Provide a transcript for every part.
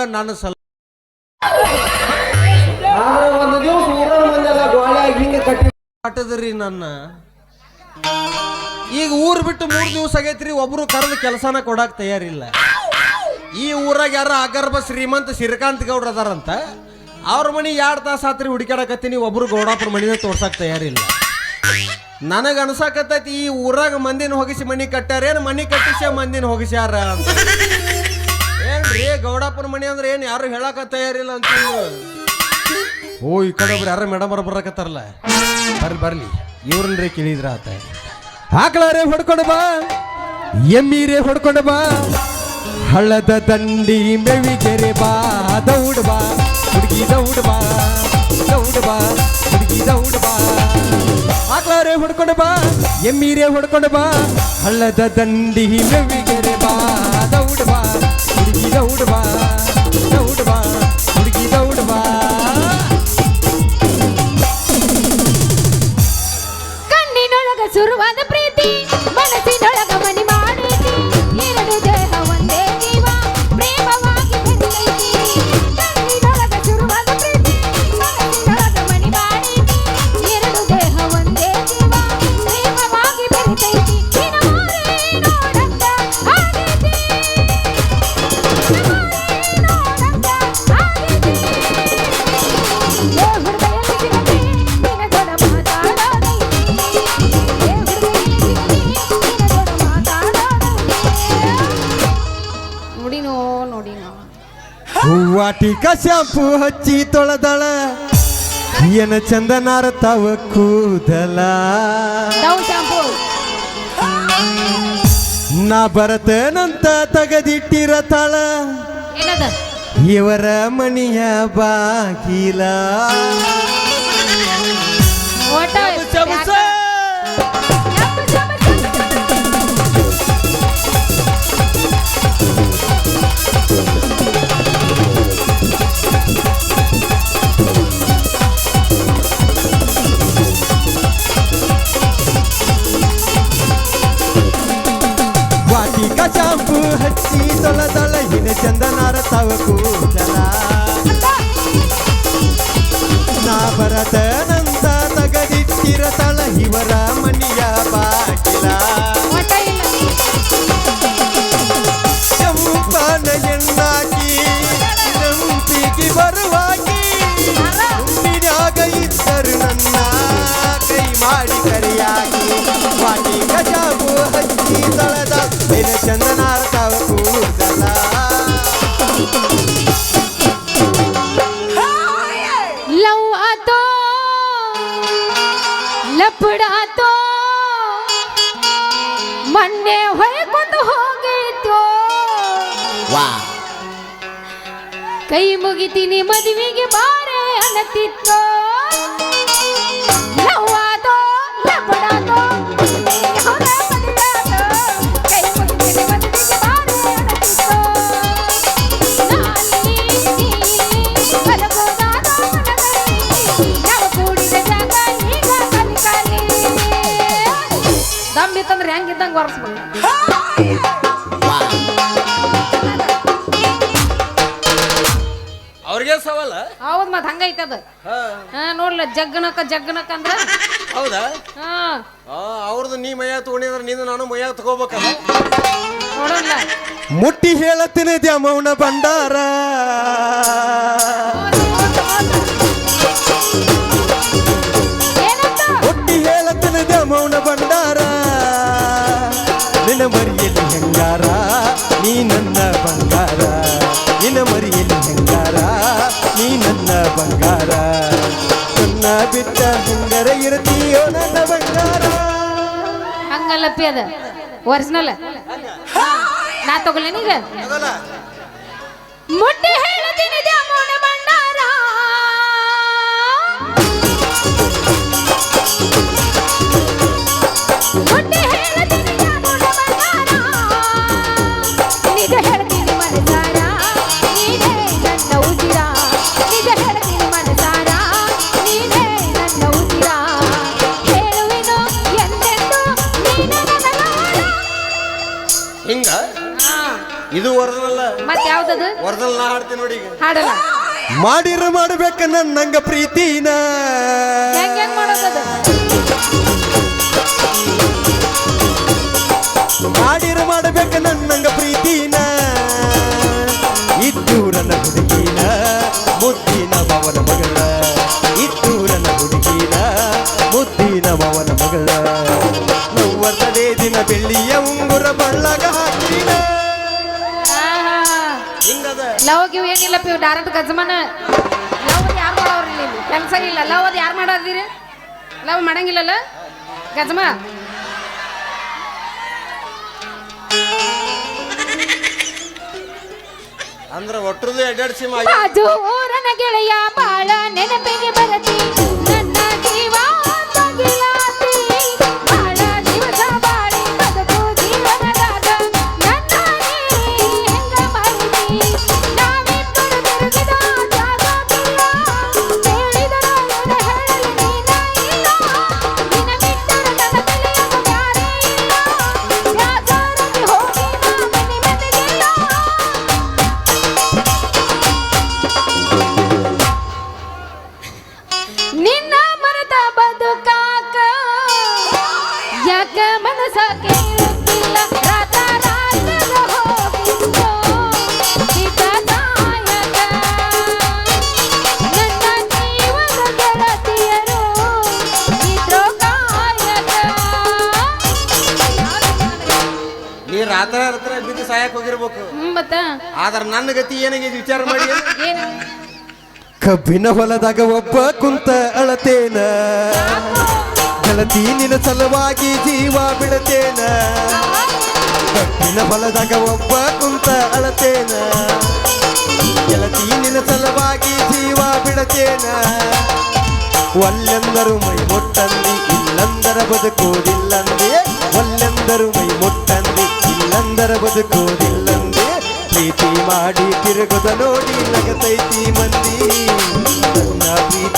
ನನ್ನ ಸಲ ಆದ್ರೆ ಒಂದು ದಿವಸ ಊರವ್ರ ಮಂದೆಲ್ಲ ಗೋಳ್ಯಾಗ ಹಿಂಗೆ ಕಟ್ಟಿ ಕಾಟದ್ರಿ ನನ್ನ. ಈಗ ಊರ್ ಬಿಟ್ಟು ಮೂರ್ ದಿವಸ ಆಗೈತ್ರಿ, ಒಬ್ರು ಕರೆದು ಕೆಲಸನ ಕೊಡಕ್ ತಯಾರಿಲ್ಲ. ಈ ಊರಾಗ ಯಾರ ಅಗರ್ಭ ಶ್ರೀಮಂತ ಶ್ರೀಕಾಂತ್ ಗೌಡ್ರ ಅದಾರಂತ. ಅವ್ರ ಮನಿ ಎರಡ್ ತಾಸ ಆತ್ರಿ ಹುಡುಕಾಡಕತ್ತೀನಿ ಒಬ್ರು ಗೌಡಾಪುರ ಮನಿನ ತೋರ್ಸಕ್ ತಯಾರಿಲ್ಲ. ನನಗ ಅನ್ಸಾಕತ್ತೈತಿ, ಈ ಊರಾಗ ಮಂದಿನ ಹೋಗಿಸಿ ಮನಿ ಕಟ್ಟಾರೇನ್ ಮನಿ ಕಟ್ಟಿಸಿ ಮಂದಿನ ಹೋಗಿಸ್ಯಾರ ಅಂತ. ಏನ್ರಿ ಗೌಡಾಪುರ ಮನಿ ಅಂದ್ರೆ ಏನ್ ಯಾರು ಹೇಳಕ ತಯಾರಿಲ್ಲ ಅಂತ ಓ ಈ ಕಡೆ ಒಬ್ರು ಯಾರ ಮೇಡಮ್ ಅವ್ರು ಬರಕತ್ತಾರಲ್ಲ ಬರ್ಲಿ ಬರ್ಲಿ ಇವ್ರನ್ರಿ ಕೇಳಿದ್ರ ಆತ ಹಾಕ್ಲಾರೆ ಹೊಡ್ಕೊಂಡು ಬಾ ಎಮ್ಮೀರೆ ಹೊಡ್ಕೊಂಡು ಬಾ ಹಳ್ಳದ ದಂಡಿ ಮೆವಿಗೆರೆ ಬಾ ದೌಡ್ ಬಾ ಹುಡುಗಿ ದೌಡ್ ಬಾ ದೌಡ್ ಬಾ ಹುಡುಗಿ ದೌಡ್ ಬಾ ಹಾಕ್ಲಾರೆ ಹೊಡ್ಕೊಂಡು ಬಾ ಎಮ್ಮೀರೆ ಹೊಡ್ಕೊಂಡು ಬಾ ಹಳ್ಳದ ದಂಡಿ ಮೆವಿಗೆರೆ ಬಾ ದೌಡ್ ಬಾ 你再着吧。ಹೂವಾಟಿಕ ಶಾಂಪು ಹಚ್ಚಿ ತೊಳೆದಳ. ಏನ ಚಂದನಾರ ತವ ಕೂದಲ. ನಾ ಬರತೇನಂತ ತಗದಿಟ್ಟಿರ ತಳ ಇವರ ಮಣಿಯ ಬಾಗಿಲ. ಹಚ್ಚಿ ತೊಳೆದಳ ಹಿನೆ ಚಂದನಾರ ತವಕು ಕೂದಲ ನಾ ಬರತೇನಂತ ತಗದಿಟ್ಟಿರ ತಳ ಇವರ ಕೈ ಮುಗಿತೀನಿ ಮದುವೆಗೆ ಬಾರೆ ಅನ್ನತಿತ್ತು ಲವ್ ಆತೋ ಲಪಡಾತೋ ಸವಾಲ? ಹೌದ್ ಮತ್ ಹಂಗೈತೆ ಅದು. ಹಾ. ನೋಡ್ಲ ಜಗ್ಗನಕ ಜಗ್ಗನಕ ಅಂದ್ರ? ಹೌದಾ? ಹಾ. ಅವ್ರದ್ದು ನೀ ಮೈಯ ತಗೊಂಡಿದ್ರೆ ನೀನು ನಾನು ಮೈಯ ತಗೋಬೇಕಲ್ಲ ನೋಡಲ್ಲ ಮುಟ್ಟಿ ಹೇಳತ್ತಿನ ದ್ಯಾಮೌನ ಭಂಡಾರ. ಮುಟ್ಟಿ ಹೇಳತ್ತಿನ ದ್ಯಾಮೌನ ಭಂಡಾರ. ನಿನ್ನ ಮರಿಯಲ್ಲಿ ಹೆಂಗಾರ? ನೀ ನನ್ನ ಬಂಗಾರ. ನಿನ್ನ ನೀ ನನ್ನ ಬಂಗಾರ. ನನ್ನ ಬಿಟ್ಟ ಹೆಂಗರ ಇರ್ತೀಯೋ ನನ್ನ ಬಂಗಾರ? ಹಂಗಲ್ಲಪ್ಪಿ ಅದ. ಒರಿಜಿನಲ್ ನಾ ತಗೊಳ್ಳೇನೀಗ ಮುಟ್ಟಿ ಹೇಳ್ತೀನಿ ಇದು ಒರಿಜಿನಲ್ ಮತ್ತೆ ಯಾವ್ದದು? ಒರಿಜಿನಲ್ ನಾ ಹಾಡ್ತೀನಿ ನೋಡಿ ಈಗ. ಹಾಡಲ್ಲ. ಮಾಡಿರ ಮಾಡ್ಬೇಕ ನನ್ನಂಗ ಪ್ರೀತಿನ. ಹೆಂಗ್ ಹೆಂಗ್ ಮಾಡೋದದು? ಮಾಡಿರ ಮಾಡ್ಬೇಕ ನನ್ನಂಗ ಪ್ರೀತಿನ. ಇದ್ದೂರನ ಹುಡುಗಿನ ಮುದ್ದಿನ ಭವನ ಮಗಳ. ಇದ್ದೂರನ ಹುಡುಗಿನ ಮುದ್ದಿನ ಭವನ ಮಗಳ. ಮೂವತ್ತನೇ ದಿನ ಬೆಳ್ಳಿಯ ಉಂಗುರ ಬಳ್ಳಗ ಡೈರೆಕ್ಟ್ ಗಜಮನ. ಲವ್ ಯಾರು ಮಾಡೋರಿ ಇಲ್ಲಿ? ಕೆಲಸ ಇಲ್ಲ. ಲವ್ ಅದು ಯಾರು ಮಾಡೋದಿರಿ? ಲವ್ ಮಾಡಂಗಿಲ್ಲಲ್ಲ? ಗಜಮ. ಅಂದ್ರೆ ಒಟ್ಟರದು ಎರಡೆರಡು ಸಿಮ ಬಾಜು ಊರನ ಗೆಳೆಯ ಬಾಳ ನೆನಪಿಗೆ ಬರತಿ. ನನ್ನ ಜೀವ ತಗಿಲಾತಿ ಹ್ಮ್ ಮತ್ತ? ಆದ್ರ ನನ್ನ ಗತಿ ಏನಾಗಿದೆ ವಿಚಾರ ಮಾಡಿ? ಏನು? ಕಬ್ಬಿನ ಹೊಲದಾಗ ಒಬ್ಬ ಕುಂತ ಅಳತೇನ? ಗೆಳತಿ ನಿನ್ನ ಸಲುವಾಗಿ ಜೀವ ಬಿಡತೇನ? ಕಬ್ಬಿನ ಹೊಲದಾಗ ಒಬ್ಬ ಕುಂತ ಅಳತೇನ? ಗೆಳತಿ ನಿನ್ನ ಸಲುವಾಗಿ ಜೀವ ಬಿಡತೇನ? ಒಲ್ಲೆಂದರು ಮೈ ಮುಟ್ಟಂದಿ ಇಲ್ಲಂದರ ಬದುಕೋದಿಲ್ಲಂದೇ ಒಲ್ಲೆಂದರು ಮೈ ಮುಟ್ಟಂದಿ ಇಲ್ಲಂದರ ಬದುಕೋದಿಲ್ಲಂದೆ ಪ್ರೀತಿ ಮಾಡಿ ತಿರುಗದ ನೋಡಿ ನಗತೈತಿ ಮಂದಿ. ನನ್ನ ಪ್ರೀತಿಗೆ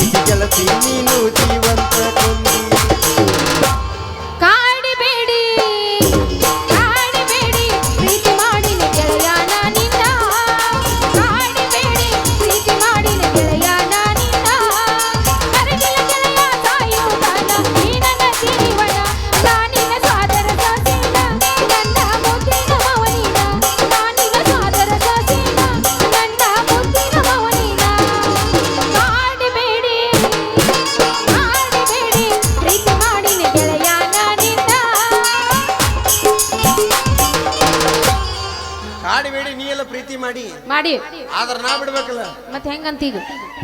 ಮಾಡಿ. ಮಾಡಿ. ಆದ್ರ ನಾ ಬಿಡ್ಬೇಕಲ್ಲ. ಮತ್ತೆ ಹೆಂಗಂತ ಈಗ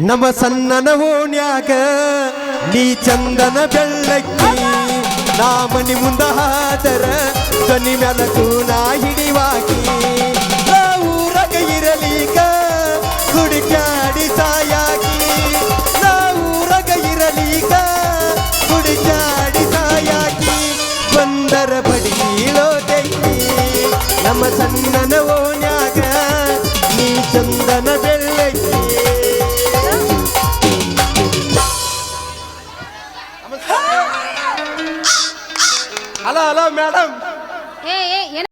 ನಮ್ಮ ಸಣ್ಣನ ಓಣ್ಯಾಗ ನೀ ಚಂದನ ಬೆಳ್ಳಕ್ಕಿ ನಾ ಮನಿ ಮುಂದ ಹಾದರ ಧ್ವನಿ ಮೆಲಕು ನಾ ಹಿಡಿವಾಗಿ ನಾ ಊರಗ ಇರಲೀಗ ಹುಡುಕ್ಯಾಡಿ ಸಾಯಾಗಿ ನಾ ಊರಗ ಇರಲೀಗ ಹುಡುಕ್ಯಾಡಿ ಸಾಯಾಗಿ ಬಂದರ ಬಡಿಲೋ ತೆಕ್ಕಿ ನಮ್ಮ ಸಣ್ಣನ ಮೇಡಮ್ ಏ